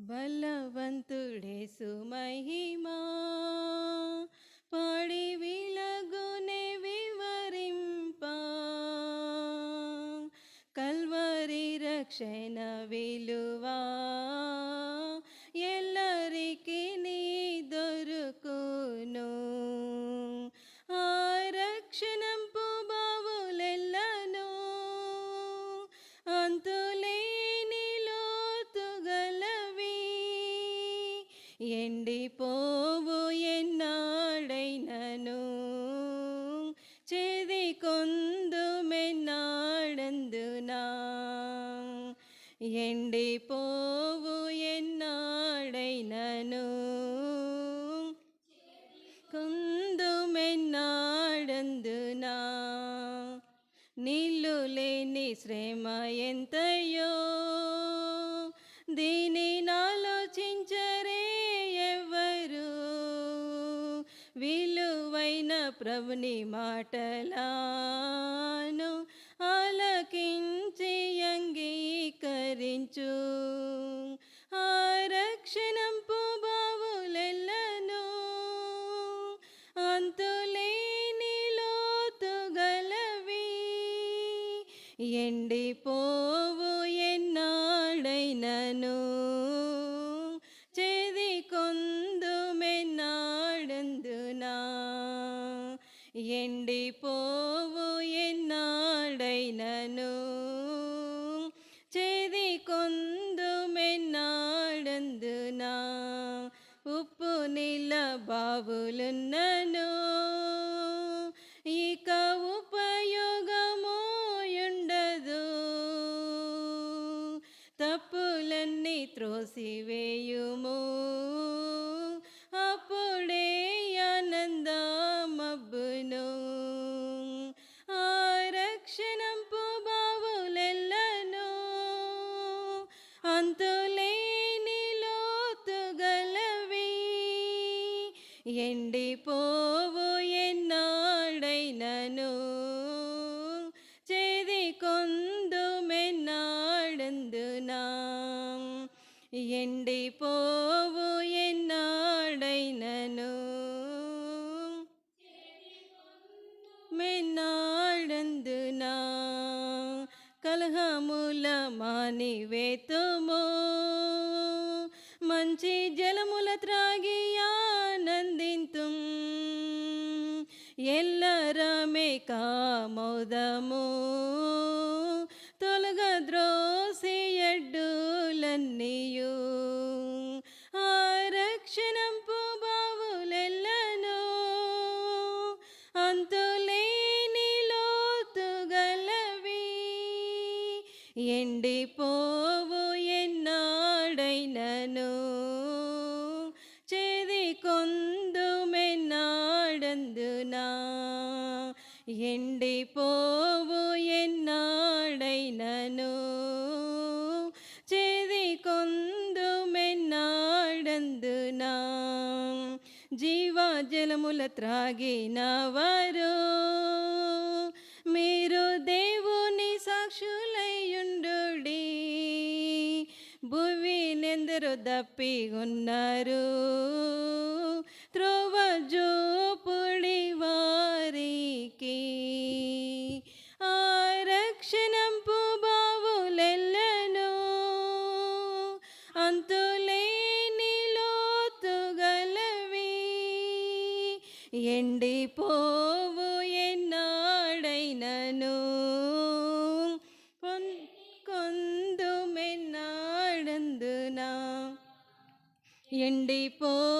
బలవంతుడేసు మహిమా పాడి విలగునే వివరింప. కల్వరి రక్షణ విలువా. ఎండిపోవు ఎన్నాడైనను చేది కొందు మెన్నాడందునా ఎండిపోవు ఎన్నాడైనను కొందు మెన్నాడందునా నీళ్ళు లేని శ్రమ ప్రభుని మాటలాను ఆలకించి అంగీకరించు. ఆ రక్షణంపు బావులెల్లను. అంతులేని లోతుగలవి ఎండిపో ఎండిపోవు ఎన్నాడైనను? చేది కొందు మెన్నాడందునా? ఉప్పు నీళ్ళ బావులున్నను? ఇక ఉపయోగము తప్పులన్నీ త్రోసివే ఎండిపోవు ఎన్నాడైనను? చేది కొందు మెన్నాడందునా ఎండిపోవు ఎన్నాడైనను? మెన్నాడందునా? కలహముల మానివేతుము? మంచి జలముల త్రా ఎల్లరమే కామోదము. తొలగ ఎడ్డులన్నీయు. ఆ రక్షణంపు బావులెల్లను. అంతులేని లోతుగలవి ఎండిపో ఎండిపోవు ఎన్నాడైనను చేది కొందు మెన్నాడందునా జీవజలముల త్రాగిన వారు మీరు దేవుని సాక్షులయ్యుండుడి భువినెందరు దప్పి ఉన్నారు ఎండిపోవు ఎన్నాడైనను పొన్- కొందు మెన్నాడందునా ఎండిపోవు ఎన్నాడైనను